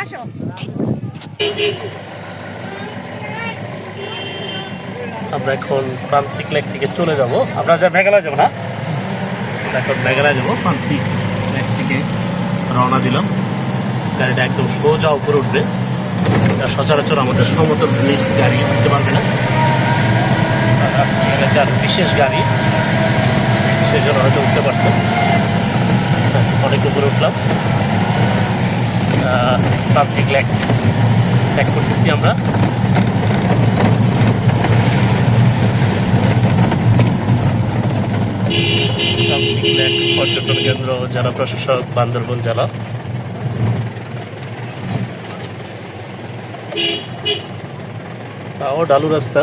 আসো আমরা এখন প্রান্তিক লেক থেকে চলে যাব। আমরা যা মেঘালয় যাব না? এখন মেঘালয় যাব, প্রান্তিক লেক থেকে রওনা দিলাম। গাড়িটা একদম সোজা উপরে উঠবে। সচরাচর আমাদের সমতল ভূমি গাড়ি উঠতে পারবে না। এলাকার বিশেষ গাড়ি সেই জন্য হয়তো উঠতে পারছে। অনেক উপরে উঠলাম। আহ, প্রান্তিক লেক ত্যাগ করতেছি আমরা। পর্যটন কেন্দ্র জেলা প্রশাসক বান্দরবন জেলা। ও ডালু রাস্তা।